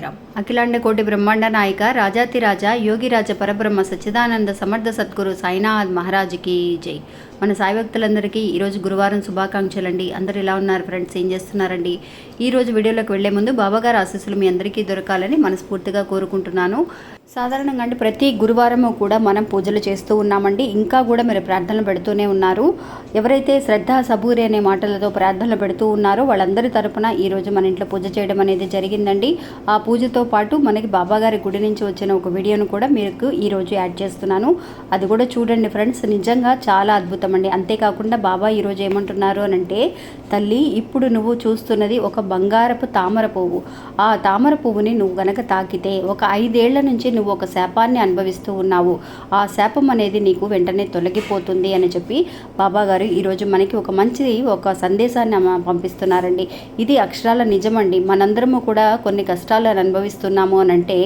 సాయిరామ్ అఖిలాండ కోటి బ్రహ్మాండ నాయక రాజాతిరాజ యోగిరాజ పరబ్రహ్మ సచ్చిదానంద సమర్థ సద్గురు సాయినాథ్ మహారాజుకి జై. మన సాయి భక్తులందరికీ ఈరోజు గురువారం శుభాకాంక్షలండి. అందరు ఎలా ఉన్నారు ఫ్రెండ్స్? ఏం చేస్తున్నారండి? ఈరోజు వీడియోలోకి వెళ్ళే ముందు బాబాగారు ఆశీస్సులు మీ అందరికీ దొరకాలని మనస్ఫూర్తిగా కోరుకుంటున్నాను. సాధారణంగా అంటే ప్రతి గురువారము కూడా మనం పూజలు చేస్తూ ఉన్నామండి. ఇంకా కూడా మీరు ప్రార్థనలు పెడుతూనే ఉన్నారు. ఎవరైతే శ్రద్ధ సబూరి అనే మాటలతో ప్రార్థనలు పెడుతూ ఉన్నారో వాళ్ళందరి తరపున ఈరోజు మన ఇంట్లో పూజ చేయడం అనేది జరిగిందండి. ఆ పూజతో పాటు మనకి బాబాగారి గుడి నుంచి వచ్చిన ఒక వీడియోను కూడా మీకు ఈరోజు యాడ్ చేస్తున్నాను. అది కూడా చూడండి ఫ్రెండ్స్. నిజంగా చాలా అద్భుతం అండి. అంతేకాకుండా బాబా ఈరోజు ఏమంటున్నారు అని అంటే తల్లి ఇప్పుడు నువ్వు చూస్తున్నది ఒక బంగారపు తామర పువ్వు. ఆ తామర పువ్వుని నువ్వు గనక తాకితే ఒక ఐదేళ్ళ నుంచి నువ్వు ఒక శాపాన్ని అనుభవిస్తూ ఉన్నావు. ఆ శాపం అనేది నీకు వెంటనే తొలగిపోతుంది అని చెప్పి బాబాగారు ఈరోజు మనకి ఒక మంచి ఒక సందేశాన్ని పంపిస్తున్నారండి. ఇది అక్షరాల నిజమండి. మనందరము కూడా కొన్ని కష్టాలను అనుభవి భావిస్తున్నాము అని అంటే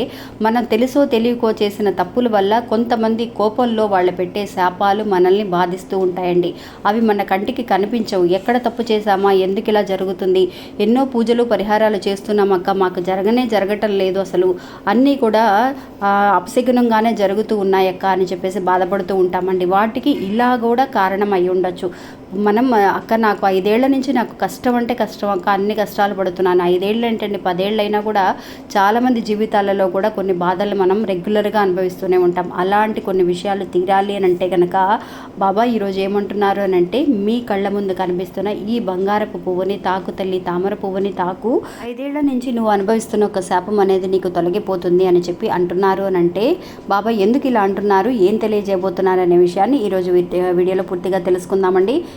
మనం తెలుసో తెలియకో చేసిన తప్పుల వల్ల కొంతమంది కోపంలో వాళ్ళు పెట్టే శాపాలు మనల్ని బాధిస్తూ ఉంటాయండి. అవి మన కంటికి కనిపించవు. ఎక్కడ తప్పు చేశామా? ఎందుకు ఇలా జరుగుతుంది? ఎన్నో పూజలు పరిహారాలు చేస్తున్నామక్క మాకు జరగనే జరగటం లేదు అసలు. అన్నీ కూడా అపశగునంగానే జరుగుతూ ఉన్నాయక్క అని చెప్పేసి బాధపడుతూ ఉంటామండి. వాటికి ఇలా కూడా కారణం అయి ఉండొచ్చు. మనం అక్క నాకు ఐదేళ్ళ నుంచి నాకు కష్టం అంటే కష్టం అక్క అన్ని కష్టాలు పడుతున్నాను. ఐదేళ్ళు ఏంటండి పదేళ్ళు అయినా కూడా చాలామంది జీవితాలలో కూడా కొన్ని బాధలు మనం రెగ్యులర్గా అనుభవిస్తూనే ఉంటాం. అలాంటి కొన్ని విషయాలు తీరాలి అని అంటే కనుక బాబా ఈరోజు ఏమంటున్నారు? అని అంటే మీ కళ్ళ ముందు కనిపిస్తున్న ఈ బంగారపు పువ్వుని తాకు తల్లి తామర పువ్వుని తాకు. ఐదేళ్ళ నుంచి నువ్వు అనుభవిస్తున్న ఒక శాపం అనేది నీకు తొలగిపోతుంది అని చెప్పి అంటున్నారు అని అంటే బాబా ఎందుకు ఇలా అంటున్నారు? ఏం తెలియజేయబోతున్నారు? అనే విషయాన్ని ఈరోజు వీడియోలో పూర్తిగా తెలుసుకుందామండి.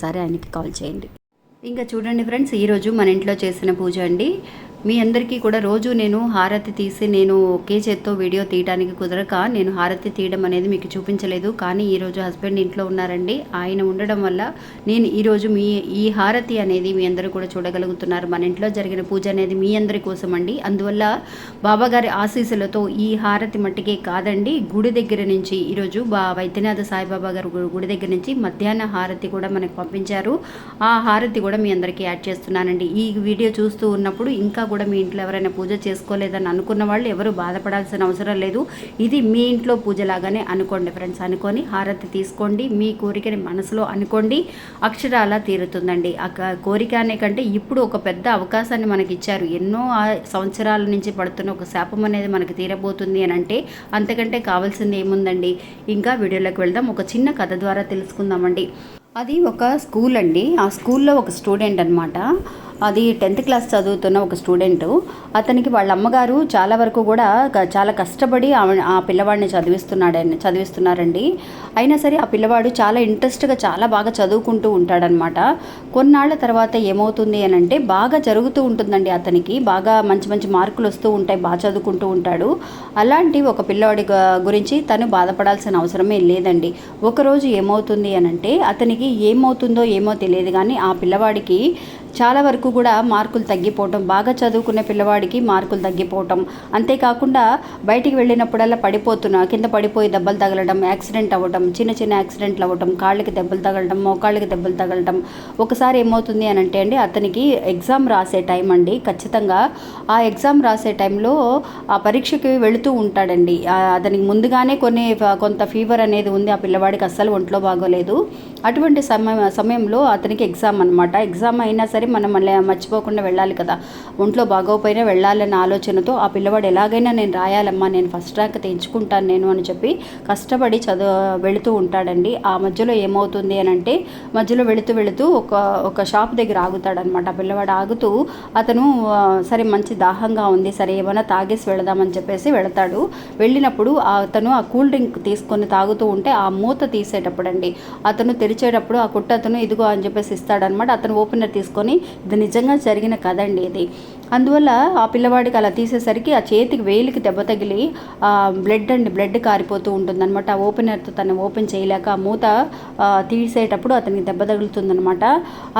ఒకసారి ఆయనకి కాల్ చేయండి. ఇంకా చూడండి ఫ్రెండ్స్ ఈరోజు మన ఇంట్లో చేసిన పూజ అండి. మీ అందరికీ కూడా రోజు నేను హారతి తీసి నేను ఒకే చేత్తో వీడియో తీయడానికి కుదరక నేను హారతి తీయడం అనేది మీకు చూపించలేదు. కానీ ఈరోజు హస్బెండ్ ఇంట్లో ఉన్నారండి. ఆయన ఉండడం వల్ల నేను ఈరోజు మీ ఈ హారతి అనేది మీ అందరూ కూడా చూడగలుగుతున్నారు. మన ఇంట్లో జరిగిన పూజ అనేది మీ అందరి కోసం అండి అందువల్ల బాబాగారి ఆశీస్సులతో ఈ హారతి మట్టికే కాదండి. గుడి దగ్గర నుంచి ఈరోజు బా వైద్యనాథ సాయిబాబా గారు గుడి దగ్గర నుంచి మధ్యాహ్న హారతి కూడా మనకు పంపించారు. ఆ హారతి కూడా మీ అందరికీ యాడ్ చేస్తున్నానండి. ఈ వీడియో చూస్తూ ఉన్నప్పుడు ఇంకా కూడా మీ ఇంట్లో ఎవరైనా పూజ చేసుకోలేదని అనుకున్న వాళ్ళు ఎవరు బాధపడాల్సిన అవసరం లేదు. ఇది మీ ఇంట్లో పూజలాగానే అనుకోండి ఫ్రెండ్స్ అనుకొని హారతి తీసుకోండి మీ కోరికని మనసులో అనుకోండి అక్షరాల తీరుతుందండి. ఆ కోరిక అనే కంటే ఇప్పుడు ఒక పెద్ద అవకాశాన్ని మనకి ఇచ్చారు ఎన్నో సంవత్సరాల నుంచి పడుతున్న ఒక శాపం అనేది మనకి తీరబోతుంది అని అంటే అంతకంటే కావాల్సింది ఏముందండి? ఇంకా వీడియోలోకి వెళ్దాం. ఒక చిన్న కథ ద్వారా తెలుసుకుందామండి. అది ఒక స్కూల్ అండి. ఆ స్కూల్లో ఒక స్టూడెంట్ అనమాట అది టెన్త్ క్లాస్ చదువుతున్న ఒక స్టూడెంట్. అతనికి వాళ్ళ అమ్మగారు చాలా వరకు కూడా చాలా కష్టపడి ఆ పిల్లవాడిని చదివిస్తున్నాడని చదివిస్తున్నారండి. అయినా సరే ఆ పిల్లవాడు చాలా ఇంట్రెస్ట్గా చాలా బాగా చదువుకుంటూ ఉంటాడనమాట. కొన్నాళ్ళ తర్వాత ఏమవుతుంది అని అంటే బాగా జరుగుతూ ఉంటుందండి అతనికి. బాగా మంచి మంచి మార్కులు వస్తూ ఉంటాయి బాగా చదువుకుంటూ ఉంటాడు. అలాంటి ఒక పిల్లవాడి గురించి తను బాధపడాల్సిన అవసరమే లేదండి. ఒకరోజు ఏమవుతుంది అని అంటే అతనికి ఏమవుతుందో ఏమో తెలియదు కానీ ఆ పిల్లవాడికి చాలా వరకు కూడా మార్కులు తగ్గిపోవటం బాగా చదువుకునే పిల్లవాడికి మార్కులు తగ్గిపోవటం. అంతేకాకుండా బయటికి వెళ్ళినప్పుడల్లా పడిపోతున్నా కింద పడిపోయి దెబ్బలు తగలడం యాక్సిడెంట్ అవ్వటం చిన్న చిన్న యాక్సిడెంట్లు అవ్వటం కాళ్ళకి దెబ్బలు తగలడం మోకాళ్ళకి దెబ్బలు తగలడం ఒకసారి ఏమవుతుంది అని అంటే అండి అతనికి ఎగ్జామ్ రాసే టైం అండి. ఖచ్చితంగా ఆ ఎగ్జామ్ రాసే టైంలో ఆ పరీక్షకి వెళుతూ ఉంటాడండి. అతనికి ముందుగానే కొన్ని కొంత ఫీవర్ అనేది ఉంది. ఆ పిల్లవాడికి అస్సలు ఒంట్లో బాగోలేదు. అటువంటి సమయం సమయంలో అతనికి ఎగ్జామ్ అనమాట ఎగ్జామ్ అయినా సరే మనం మళ్ళీ మర్చిపోకుండా వెళ్ళాలి కదా. ఒంట్లో బాగోకపోయినా వెళ్ళాలన్న ఆలోచనతో ఆ పిల్లవాడు ఎలాగైనా నేను రాయాలమ్మా నేను ఫస్ట్ ర్యాంక్ తెంచుకుంటాను నేను అని చెప్పి కష్టపడి చదువు వెళుతూ ఉంటాడండి. ఆ మధ్యలో ఏమవుతుంది అని అంటే మధ్యలో వెళుతూ వెళుతూ ఒక ఒక షాప్ దగ్గర ఆగుతాడనమాట ఆ పిల్లవాడు ఆగుతూ అతను సరే మంచి దాహంగా ఉంది సరే ఏమైనా తాగేసి వెళదామని చెప్పేసి వెళతాడు. వెళ్ళినప్పుడు అతను ఆ కూల్ డ్రింక్ తీసుకొని తాగుతూ ఉంటే ఆ మూత తీసేటప్పుడు అండి అతను తెరిచేటప్పుడు ఆ కుట్ట అతను ఇదిగో అని చెప్పేసి ఇస్తాడనమాట అతను ఓపెనర్ తీసుకొని ఇది నిజంగా జరిగిన కథ అండి ఇది. అందువల్ల ఆ పిల్లవాడికి అలా తీసేసరికి ఆ చేతికి వేలికి దెబ్బ తగిలి బ్లడ్ అండి బ్లడ్ కారిపోతూ ఉంటుందన్నమాట. ఆ ఓపెనర్తో తను ఓపెన్ చేయలేక ఆ మూత తీసేటప్పుడు అతనికి దెబ్బ తగులుతుందనమాట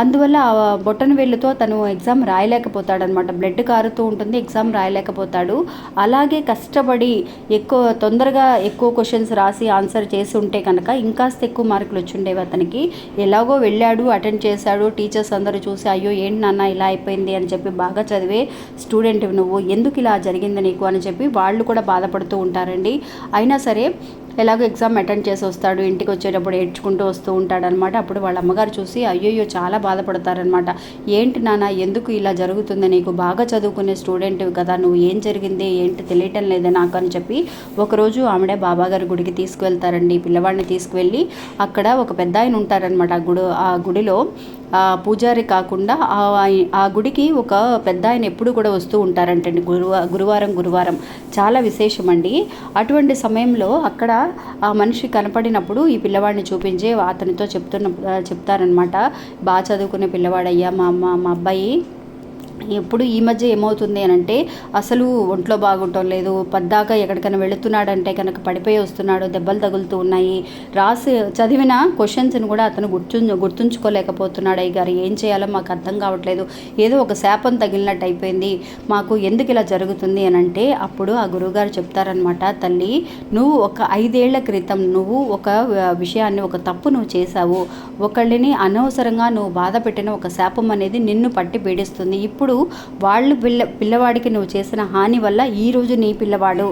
అందువల్ల ఆ బొట్టన వేళ్ళతో తను ఎగ్జామ్ రాయలేకపోతాడనమాట బ్లడ్ కారుతూ ఉంటుంది ఎగ్జామ్ రాయలేకపోతాడు. అలాగే కష్టపడి ఎక్కువ తొందరగా ఎక్కువ క్వశ్చన్స్ రాసి ఆన్సర్ చేసి ఉంటే కనుక ఇంకాస్త ఎక్కువ మార్కులు వచ్చి ఉండేవి అతనికి ఎలాగో వెళ్ళాడు అటెండ్ చేశాడు. టీచర్స్ అందరూ చూసి అయ్యో ఏంటి నాన్న ఇలా అయిపోయింది? అని చెప్పి బాగా చదివే స్టూడెంట్ నువ్వు. ఎందుకు ఇలా జరిగింది నీకు? అని చెప్పి వాళ్ళు కూడా బాధపడుతూ ఉంటారండి. అయినా సరే ఎలాగో ఎగ్జామ్ అటెండ్ చేసి వస్తాడు ఇంటికి వచ్చేటప్పుడు ఏడ్చుకుంటూ వస్తూ ఉంటాడనమాట. అప్పుడు వాళ్ళ అమ్మగారు చూసి అయ్యయ్యో చాలా బాధపడతారనమాట. ఏంటి నాన్న ఎందుకు ఇలా జరుగుతుంది? నీకు బాగా చదువుకునే స్టూడెంట్ కదా నువ్వు ఏం జరిగింది? ఏంటి? తెలియటం లేదే నాకు అని చెప్పి ఒకరోజు ఆమెడే బాబాగారి గుడికి తీసుకువెళ్తారండి. పిల్లవాడిని తీసుకువెళ్ళి అక్కడ ఒక పెద్ద ఆయన ఉంటారనమాట. ఆ గుడి ఆ గుడిలో పూజారి కాకుండా ఆ ఆ గుడికి ఒక పెద్ద ఆయన ఎప్పుడు కూడా వస్తూ ఉంటారంటండి. గురువా గురువారం గురువారం. చాలా విశేషమండి. అటువంటి సమయంలో అక్కడ ఆ మనిషి కనపడినప్పుడు ఈ పిల్లవాడిని చూపించి అతనితో చెప్తున్న చెప్తారనమాట బాగా చదువుకునే పిల్లవాడయ్యా మా అమ్మ మా అబ్బాయి. ఎప్పుడు ఈ మధ్య ఏమవుతుంది అని అంటే అసలు ఒంట్లో బాగుండటం లేదు. పద్దాక ఎక్కడికైనా వెళుతున్నాడంటే కనుక పడిపోయి వస్తున్నాడు దెబ్బలు తగులుతూ ఉన్నాయి. రాసి చదివిన క్వశ్చన్స్ని కూడా అతను గుర్తు గుర్తుంచుకోలేకపోతున్నాడు. అయ్య గారు ఏం చేయాలో మాకు అర్థం కావట్లేదు. ఏదో ఒక శాపం తగిలినట్టు అయిపోయింది. మాకు ఎందుకు ఇలా జరుగుతుంది? అని అంటే అప్పుడు ఆ గురువుగారు చెప్తారనమాట తల్లి నువ్వు ఒక ఐదేళ్ళ క్రితం నువ్వు ఒక విషయాన్ని ఒక తప్పు నువ్వు చేశావు. ఒకళ్ళని అనవసరంగా నువ్వు బాధ పెట్టిన ఒక శాపం అనేది నిన్ను పట్టి పీడిస్తుంది. ఇప్పుడు వాళ్ళు పిల్ల పిల్లవాడికి నువ్వు చేసిన హాని వల్ల ఈరోజు నీ పిల్లవాడు.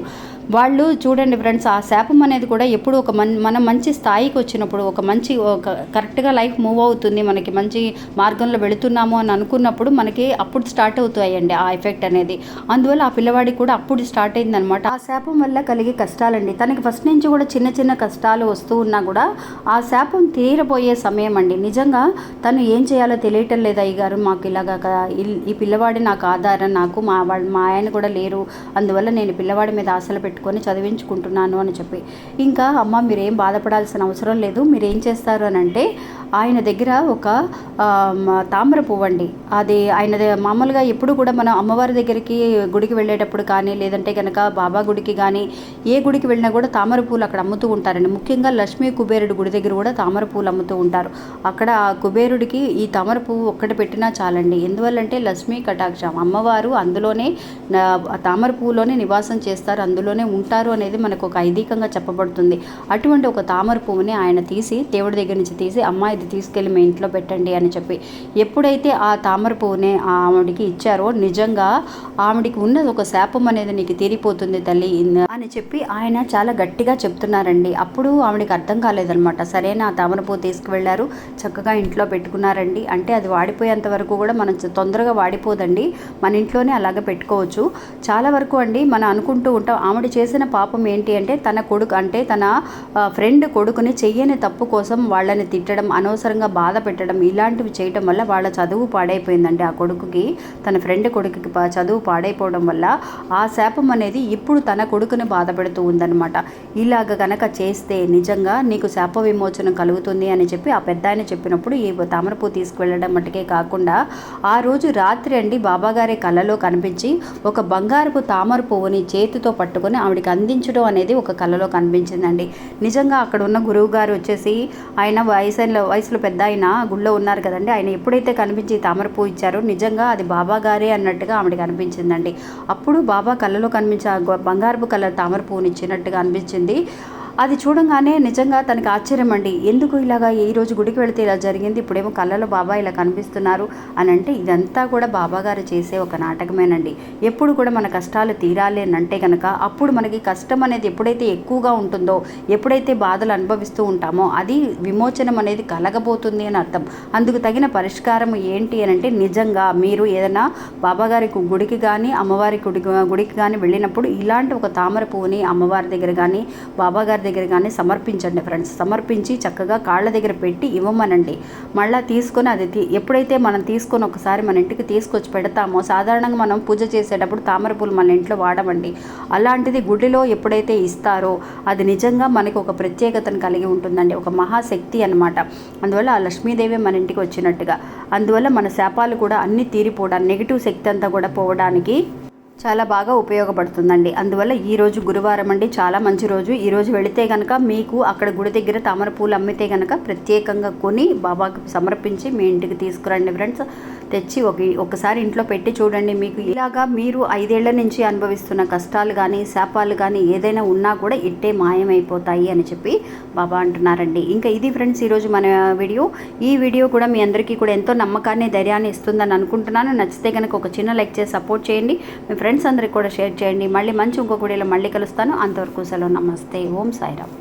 వాళ్ళు చూడండి ఫ్రెండ్స్ ఆ శాపం అనేది కూడా ఎప్పుడు ఒక మన్ మనం మంచి స్థాయికి వచ్చినప్పుడు ఒక మంచి ఒక కరెక్ట్గా లైఫ్ మూవ్ అవుతుంది మనకి మంచి మార్గంలో వెళుతున్నాము అని అనుకున్నప్పుడు మనకి అప్పుడు స్టార్ట్ అవుతాయండి ఆ ఎఫెక్ట్ అనేది. అందువల్ల ఆ పిల్లవాడికి కూడా అప్పుడు స్టార్ట్ అయిందనమాట ఆ శాపం వల్ల కలిగే కష్టాలండి. తనకి ఫస్ట్ నుంచి కూడా చిన్న చిన్న కష్టాలు వస్తూ ఉన్నా కూడా ఆ శాపం తీరబోయే సమయం అండి. నిజంగా తను ఏం చేయాలో తెలియటం లేదు? అయ్యగారు మాకు ఇలాగా ఈ పిల్లవాడి నాకు ఆధారం నాకు మా వాళ్ళు మా ఆయన కూడా లేరు. అందువల్ల నేను పిల్లవాడి మీద ఆశలు పెట్టుకొని చదివించుకుంటున్నాను అని చెప్పి. ఇంకా అమ్మ మీరేం బాధపడాల్సిన అవసరం లేదు. మీరు ఏం చేస్తారు అని అంటే ఆయన దగ్గర ఒక తామర పువ్వు అండి. అది ఆయన మామూలుగా ఎప్పుడు కూడా మనం అమ్మవారి దగ్గరికి గుడికి వెళ్ళేటప్పుడు కానీ లేదంటే కనుక బాబా గుడికి కానీ ఏ గుడికి వెళ్ళినా కూడా తామర పూలు అక్కడ అమ్ముతూ ఉంటారండి. ముఖ్యంగా లక్ష్మీ కుబేరుడు గుడి దగ్గర కూడా తామర పూలు అమ్ముతూ ఉంటారు. అక్కడ ఆ కుబేరుడికి ఈ తామర పువ్వు ఒక్కటి పెట్టినా చాలండి. ఎందువల్లంటే లక్ష్మీ కటాక్షం. అమ్మవారు అందులోనే తామర పువ్వులోనే నివాసం చేస్తారు. అందులోనే ఉంటారు అనేది మనకు ఒక ఐదీకంగా చెప్పబడుతుంది. అటువంటి ఒక తామర పువ్వుని ఆయన తీసి దేవుడి దగ్గర నుంచి తీసి అమ్మ ఇది తీసుకెళ్ళి మీ ఇంట్లో పెట్టండి అని చెప్పి. ఎప్పుడైతే ఆ తామర పువ్వుని ఆవిడికి ఇచ్చారో నిజంగా ఆవిడికి ఉన్న ఒక శాపం అనేది నీకు తీరిపోతుంది తల్లి అని చెప్పి ఆయన చాలా గట్టిగా చెప్తున్నారండి. అప్పుడు ఆవిడకి అర్థం కాలేదనమాట సరేనా ఆ తామర పువ్వు తీసుకువెళ్ళారు చక్కగా ఇంట్లో పెట్టుకున్నారండి. అంటే అది వాడిపోయేంత వరకు కూడా మనం తొందరగా వాడిపోదండి. మన ఇంట్లోనే అలాగే పెట్టుకోవచ్చు. చాలా వరకు అండి మనం అనుకుంటూ ఉంటాం ఆవిడ చేసిన పాపం ఏంటి అంటే తన కొడుకు అంటే తన ఫ్రెండ్ కొడుకుని చెయ్యని తప్పు కోసం వాళ్ళని తిట్టడం అనవసరంగా బాధ పెట్టడం ఇలాంటి ఇలాంటివి చేయటం వల్ల వాళ్ళ చదువు పాడైపోయిందండి. ఆ కొడుకుకి తన ఫ్రెండ్ కొడుకుకి పా- చదువు పాడైపోవడం వల్ల ఆ శాపం అనేది ఇప్పుడు తన కొడుకుని బాధపెడుతూ ఉందన్నమాట. ఇలాగ కనుక చేస్తే నిజంగా నీకు శాప విమోచనం కలుగుతుంది అని చెప్పి ఆ పెద్ద ఆయన చెప్పినప్పుడు ఈ తామరపూ తీసుకువెళ్ళడం మట్టుకే కాకుండా ఆ రోజు రాత్రి అండి బాబాగారి కలలో కనిపించి ఒక బంగారపు తామర పువ్వుని చేతితో పట్టుకొని ఆవిడకి అందించడం అనేది ఒక కలలో కనిపించిందండి. నిజంగా అక్కడ ఉన్న గురువు గారు వచ్చేసి ఆయన వయసులో వయసులో పెద్ద ఆయన గుళ్ళో ఉన్నారు కదండి. ఆయన ఎప్పుడైతే కనిపించి తామర పువ్వు ఇచ్చారో నిజంగా అది బాబా గారే అన్నట్టుగా ఆవిడకి అనిపించిందండి. అప్పుడు బాబా కళ్ళలో కనిపించే బంగారపు కలర్ తామర పువ్వుని ఇచ్చినట్టుగా అనిపించింది. అది చూడంగానే నిజంగా తనకి ఆశ్చర్యం అండి. ఎందుకు ఇలాగా ఈ రోజు గుడికి వెళితే ఇలా జరిగింది? ఇప్పుడేమో కళ్ళలో బాబా ఇలా కనిపిస్తున్నారు అని అంటే ఇదంతా కూడా బాబాగారు చేసే ఒక నాటకమేనండి. ఎప్పుడు కూడా మన కష్టాలు తీరాలి అని అంటే కనుక అప్పుడు మనకి కష్టం అనేది ఎప్పుడైతే ఎక్కువగా ఉంటుందో ఎప్పుడైతే బాధలు అనుభవిస్తూ ఉంటామో అది విమోచనం అనేది కలగబోతుంది అని అర్థం. అందుకు తగిన పరిష్కారం ఏంటి అని అంటే నిజంగా మీరు ఏదైనా బాబాగారి గుడికి కానీ అమ్మవారి గుడి గుడికి కానీ వెళ్ళినప్పుడు ఇలాంటి ఒక తామర పువ్వుని అమ్మవారి దగ్గర కానీ బాబాగారి దగ్గర కానీ సమర్పించండి ఫ్రెండ్స్. సమర్పించి చక్కగా కాళ్ళ దగ్గర పెట్టి ఇవ్వమనండి. మళ్ళీ తీసుకొని అది తీ- ఎప్పుడైతే మనం తీసుకొని ఒకసారి మన ఇంటికి తీసుకొచ్చి పెడతామో సాధారణంగా మనం పూజ చేసేటప్పుడు తామర పూలు మన ఇంట్లో వాడమండి. అలాంటిది గుడిలో ఎప్పుడైతే ఇస్తారో అది నిజంగా మనకి ఒక ప్రత్యేకతను కలిగి ఉంటుందండి. ఒక మహాశక్తి అన్నమాట. అందువల్ల ఆ లక్ష్మీదేవి మన ఇంటికి వచ్చినట్టుగా. అందువల్ల మన శాపాలు కూడా అన్నీ తీరిపోవడానికి నెగిటివ్ శక్తి అంతా కూడా పోవడానికి చాలా బాగా ఉపయోగపడుతుందండి. అందువల్ల ఈ రోజు గురువారం అండి చాలా మంచి రోజు. ఈరోజు వెళితే కనుక మీకు అక్కడ గుడి దగ్గర తామర పూలు అమ్మితే కనుక ప్రత్యేకంగా కొని బాబాకి సమర్పించి మీ ఇంటికి తీసుకురండి ఫ్రెండ్స్. తెచ్చి ఒక ఒకసారి ఇంట్లో పెట్టి చూడండి మీకు. ఇలాగా మీరు ఐదేళ్ళ నుంచి అనుభవిస్తున్న కష్టాలు కానీ శాపాలు కానీ ఏదైనా ఉన్నా కూడా ఇట్టే మాయమైపోతాయి అని చెప్పి బాబా అంటున్నారండి. ఇంకా ఇది ఫ్రెండ్స్ ఈరోజు మన వీడియో. ఈ వీడియో కూడా మీ అందరికీ కూడా ఎంతో నమ్మకాన్ని ధైర్యాన్ని ఇస్తుందని అనుకుంటున్నాను. నచ్చితే కనుక ఒక చిన్న లైక్ చేసి సపోర్ట్ చేయండి. మీ ఫ్రెండ్స్ ఫ్రెండ్స్ అందరికి కూడా షేర్ చేయండి. మళ్ళీ మంచి ఇంకొక వీడియోలో మళ్ళీ కలుస్తాను. అంతవరకు సెలవు. నమస్తే. ఓం సాయిరామ్.